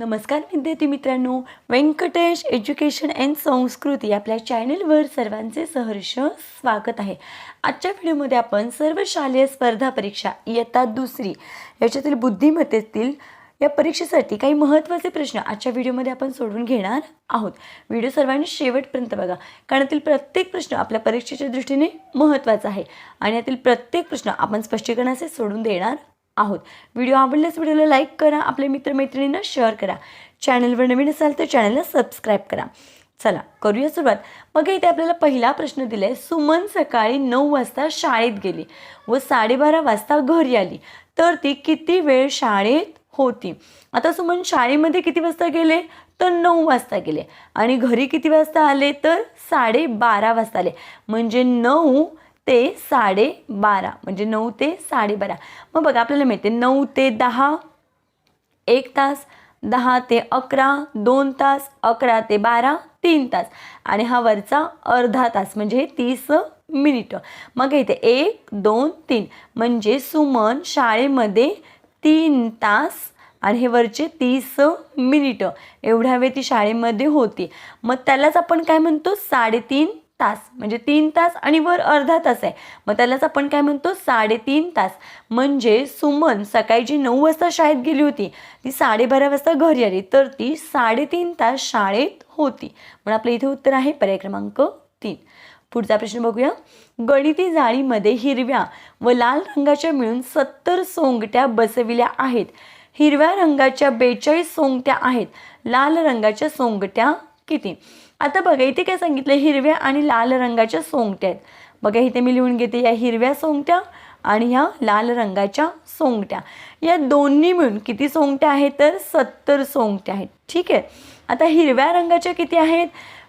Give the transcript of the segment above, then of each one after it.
नमस्कार विद्यार्थी मित्रांनो. व्यंकटेश एज्युकेशन अँड संस्कृती आपल्या चॅनलवर सर्वांचे सहर्ष स्वागत आहे. आजच्या व्हिडिओमध्ये आपण सर्व शालेय स्पर्धा परीक्षा इयत्ता दुसरी याच्यातील बुद्धिमत्तेतील या परीक्षेसाठी काही महत्त्वाचे प्रश्न आजच्या व्हिडिओमध्ये आपण सोडून घेणार आहोत. व्हिडिओ सर्वांनी शेवटपर्यंत बघा. कारण यातील प्रत्येक प्रश्न आपल्या परीक्षेच्या दृष्टीने महत्त्वाचा आहे. आणि यातील प्रत्येक प्रश्न आपण स्पष्टीकरणाचे सोडून देणार आहोत. व्हिडिओ आवडल्यास व्हिडिओला लाईक करा आपल्या मित्रमैत्रिणींना शेअर करा. चॅनलवर नवीन असाल तर चॅनलला सबस्क्राईब करा. चला करूया सुरुवात. मग इथे आपल्याला पहिला प्रश्न दिला आहे सुमन सकाळी नऊ वाजता शाळेत गेली व साडेबारा वाजता घरी आली. तर ती किती वेळ शाळेत होती? आता सुमन शाळेमध्ये किती वाजता गेले? तर नऊ वाजता गेले. आणि घरी किती वाजता आले? तर साडेबारा वाजता आले. म्हणजे नऊ ते साडेबारा म्हणजे नऊ ते साडेबारा मग बघा आपल्याला मिळते नऊ ते दहा एक तास दहा ते अकरा दोन तास अकरा ते बारा तीन तास. आणि हा वरचा अर्धा तास म्हणजे तीस मिनिटं. मग इथे एक दोन तीन. म्हणजे सुमन शाळेमध्ये तीन तास आणि हे वरचे तीस मिनिटं. एवढ्या वेळ ती शाळेमध्ये होती. मग त्यालाच आपण काय म्हणतो? साडेतीन तास म्हणजे तीन तास आणि वर अर्धा तास आहे. मग त्यालाच आपण काय म्हणतो? साडेतीन तास. म्हणजे सुमन सकाळी जी नऊ वाजता शाळेत गेली होती ती साडेबारा वाजता घरी आली तर ती साडेतीन तास शाळेत होती. म्हणून आपलं इथे उत्तर आहे पर्याय क्रमांक तीन. पुढचा प्रश्न बघूया. गणिती जाळीमध्ये हिरव्या व लाल रंगाच्या मिळून सत्तर सोंगट्या बसविल्या आहेत. हिरव्या रंगाच्या बेचाळीस सोंगट्या आहेत. लाल रंगाच्या सोंगट्या किती? आता बघा इथे काय सांगितलं हिरव्या आणि लाल रंगाच्या सोंगट्या आहेत. बघा इथे मी लिहून घेते या हिरव्या सोंगट्या आणि ह्या लाल रंगाच्या सोंगट्या. या दोन्ही मिळून किती सोंगट्या आहेत तर? सत्तर सोंगट्या आहेत. ठीक आहे? आता हिरव्या रंगाच्या किती आहेत?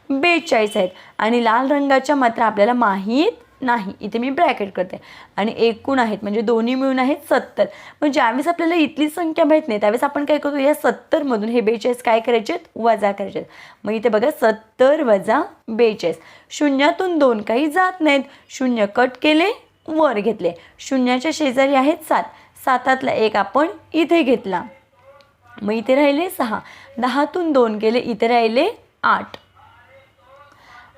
बेचाळीस आहेत. आणि लाल रंगाच्या मात्र आपल्याला माहीत नाही इथे मी ब्रॅकेट करते. आणि एकूण आहेत म्हणजे दोन्ही मिळून आहेत सत्तर. मग ज्यावेळेस आपल्याला इथली संख्या माहीत नाही त्यावेळेस आपण काय करतो या सत्तरमधून हे बेचाळीस काय करायचे वजा करायचे आहेत. मग इथे बघा सत्तर वजा बेचाळीस. शून्यातून दोन काही जात नाहीत. शून्य कट केले वर घेतले. शून्याच्या शेजारी आहेत सात. सातातला एक आपण इथे घेतला. मग इथे राहिले सहा. दहातून दोन केले इथे राहिले आठ.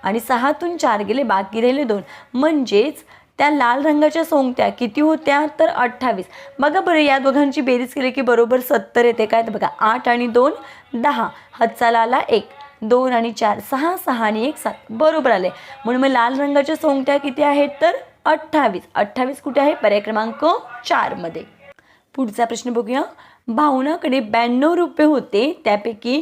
आणि सहातून चार गेले बाकी राहिले दोन. म्हणजेच त्या लाल रंगाच्या सोंगत्या किती होत्या? तर अठ्ठावीस. बघा बरं या दोघांची बेरीज केली की बरोबर सत्तर येते काय? तर बघा आठ आणि दोन दहा. हातचाला आला एक दोन आणि चार सहा सहा आणि एक सात. बरोबर आले म्हणून मग लाल रंगाच्या सोंगट्या किती आहेत? तर अठ्ठावीस. अठ्ठावीस कुठे आहे? पर्याय क्रमांक चारमध्ये पुढचा प्रश्न बघूया. भावनाकडे ब्याण्णव रुपये होते त्यापैकी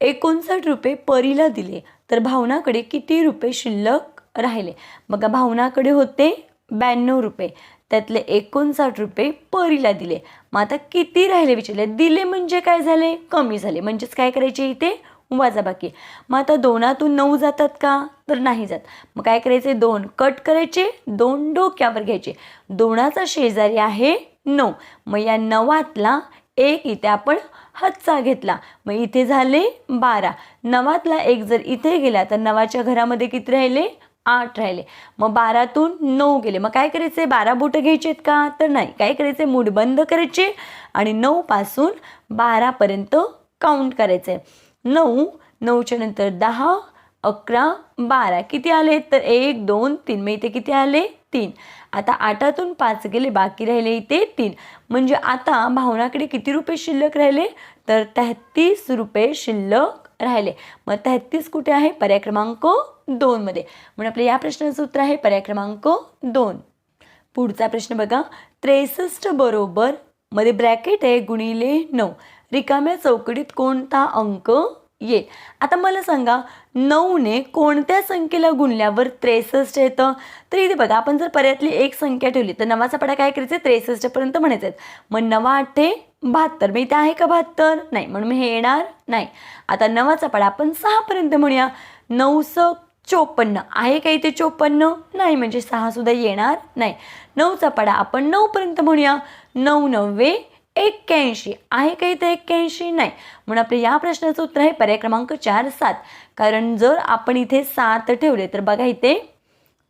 एकोणसाठ रुपये परीला दिले. तर भावनाकडे किती रुपये शिल्लक राहिले? बघा भावनाकडे होते ब्याण्णव रुपये. त्यातले एकोणसाठ रुपये परीला दिले. मग आता किती राहिले विचारले? दिले म्हणजे काय झाले? कमी झाले. म्हणजेच काय करायचे इथे? वाजाबाकी मग आता दोनातून नऊ जातात का? तर नाही जात. मग काय करायचे? दोन. कट करायचे. दोन डोक्यावर घ्यायचे. दोनाचा शेजारी आहे नऊ. मग या नवातला एक इथे आपण हातचा घेतला. मग इथे झाले बारा. नवातला एक जर इथे गेला तर नवाच्या घरामध्ये किती राहिले? आठ राहिले. मग बारातून नऊ गेले. मग काय करायचे? बारा बोटं घ्यायचे आहेत का? तर नाही. काय करायचे? मूड बंद करायचे आणि नऊपासून बारापर्यंत काउंट करायचे. नऊ नऊच्या नंतर दहा अकरा बारा. किती आले? तर एक दोन तीन. मग इथे किती आले? तीन. आता आठातून पाच गेले बाकी राहिले इथे तीन. म्हणजे आता भावनाकडे किती रुपये शिल्लक राहिले? तर तेहतीस रुपये शिल्लक राहिले. मग तेहतीस कुठे आहे? पर्याय क्रमांक दोनमध्ये म्हणून आपल्या या प्रश्नाचं उत्तर आहे पर्याय क्रमांक दोन. पुढचा प्रश्न बघा. त्रेसष्ट बरोबर मध्ये ब्रॅकेट आहे गुणिले नऊ. रिकाम्या चौकडीत कोणता अंक? येईल आता मला सांगा नऊने कोणत्या संख्येला गुणल्यावर त्रेसष्ट येतं? तर इथे बघा आपण जर पर्यातली एक संख्या ठेवली तर नवाचा पडा काय करायचं त्रेसष्टपर्यंत म्हणायचं आहे. मग नवा आठे बहात्तर. मग इथे आहे का बहात्तर? नाही. म्हणून हे येणार नाही. आता नवाचा पडा आपण सहापर्यंत म्हणूया. नऊसं चोपन्न. आहे का इथे चोपन्न? नाही. म्हणजे सहासुद्धा येणार नाही. नऊचा पडा आपण नऊपर्यंत म्हणूया. नऊ नव्वे एक्क्याऐंशी. आहे का तर एक्क्याऐंशी? नाही. म्हणून आपल्या या प्रश्नाचं उत्तर आहे पर्याय क्रमांक चार सात. कारण जर आपण इथे सात ठेवले तर बघा इथे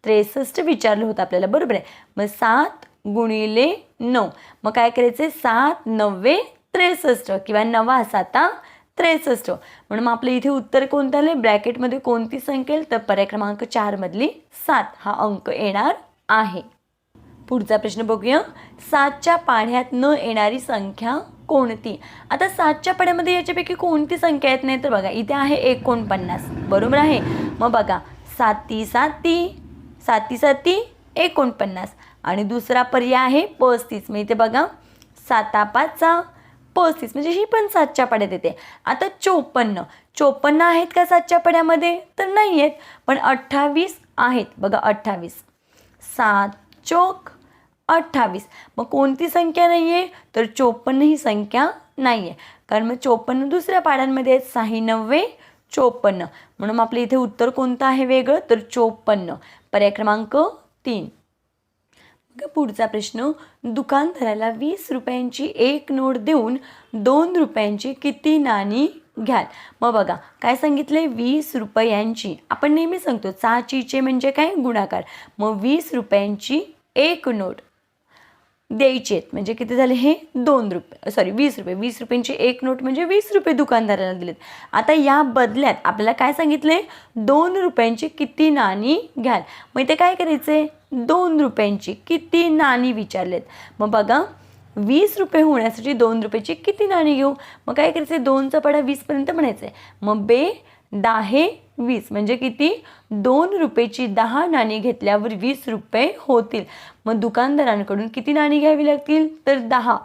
त्रेसष्ट विचारलं होतं आपल्याला. बरोबर आहे. मग सात गुणिले नऊ. मग काय करायचे सात नव्वे त्रेसष्ट. किंवा नवा साता त्रेसष्ट. म्हणून मग आपलं इथे उत्तर कोणतं आलं ब्रॅकेटमध्ये कोणती संख्या येईल? तर पर्याय क्रमांक चारमधली सात हा अंक येणार आहे. पुढचा प्रश्न बघूया. सातच्या पाढ्यात न येणारी संख्या कोणती? आता सातच्या पाढ्यामध्ये याच्यापैकी कोणती संख्या येत नाही? तर बघा इथे आहे एकोणपन्नास. बरोबर आहे? मग बघा साती साती साती साती एकोणपन्नास. आणि दुसरा पर्याय आहे पस्तीस. मग इथे बघा साता पाचचा पस्तीस. म्हणजे ही पण सातच्या पाड्यात येते. आता चोपन्न. चोपन्न आहेत का सातच्या पाड्यामध्ये तर नाही आहेत पण अठ्ठावीस आहेत. बघा अठ्ठावीस. सात चोक अठ्ठावीस. मग कोणती संख्या नाही आहे तर चोपन्न ही संख्या नाही आहे कारण मग चोपन्न दुसऱ्या पाड्यांमध्ये आहेत. साही नव्वे चोपन्न. म्हणून मग आपलं इथे उत्तर कोणतं आहे वेगळं? तर चोपन्न. पर्याय क्रमांक तीन. पुढचा प्रश्न. दुकानदाराला वीस रुपयांची एक नोट देऊन दोन रुपयांची किती नाणी घ्याल? मग बघा काय सांगितले वीस रुपयांची. आपण नेहमी सांगतो चाचीचे म्हणजे काय? गुणाकार. मग वीस रुपयांची एक नोट. द्यायची आहेत. म्हणजे किती झाले? हे दोन रुपये सॉरी वीस रुपये. वीस रुपयांची एक नोट म्हणजे वीस रुपये दुकानदाराला दिलेत. आता या बदल्यात आपल्याला काय सांगितले? दोन रुपयांची किती नाणी घ्याल? मग इथे काय करायचे? दोन रुपयांची किती नाणी विचारलेत. मग बघा वीस रुपये होण्यासाठी दोन रुपयाची किती नाणी घेऊ? मग काय करायचं? दोनचा पडा वीसपर्यंत म्हणायचं. आहे मग बे दहा वीस. म्हणजे किती? दोन रुपयेची दहा नाणी घेतल्यावर वीस रुपये होतील. मग दुकानदारांकडून किती नाणी घ्यावी लागतील? तर दहा.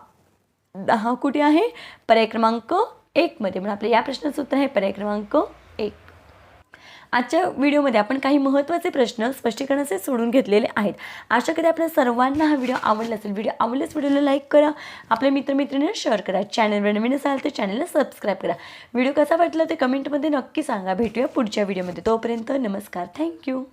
दहा कुठे आहे? पर्याय क्रमांक एकमध्ये म्हणून आपल्या या प्रश्नाचं उत्तर आहे. पर्याय क्रमांक आजच्या व्हिडिओमध्ये आपण काही महत्त्वाचे प्रश्न स्पष्टीकरणाचे सोडून घेतलेले आहेत. आशा कधी आपल्या सर्वांना हा व्हिडिओ आवडला असेल. व्हिडिओ आवडल्यास व्हिडिओला लाईक करा. आपल्या मित्रमैत्रिणींना शेअर करा. चॅनलवर नवीन असाल तर चॅनलला सबस्क्राईब करा. व्हिडिओ कसा वाटला ते कमेंटमध्ये नक्की सांगा. भेटूया पुढच्या व्हिडिओमध्ये. तोपर्यंत नमस्कार. थँक्यू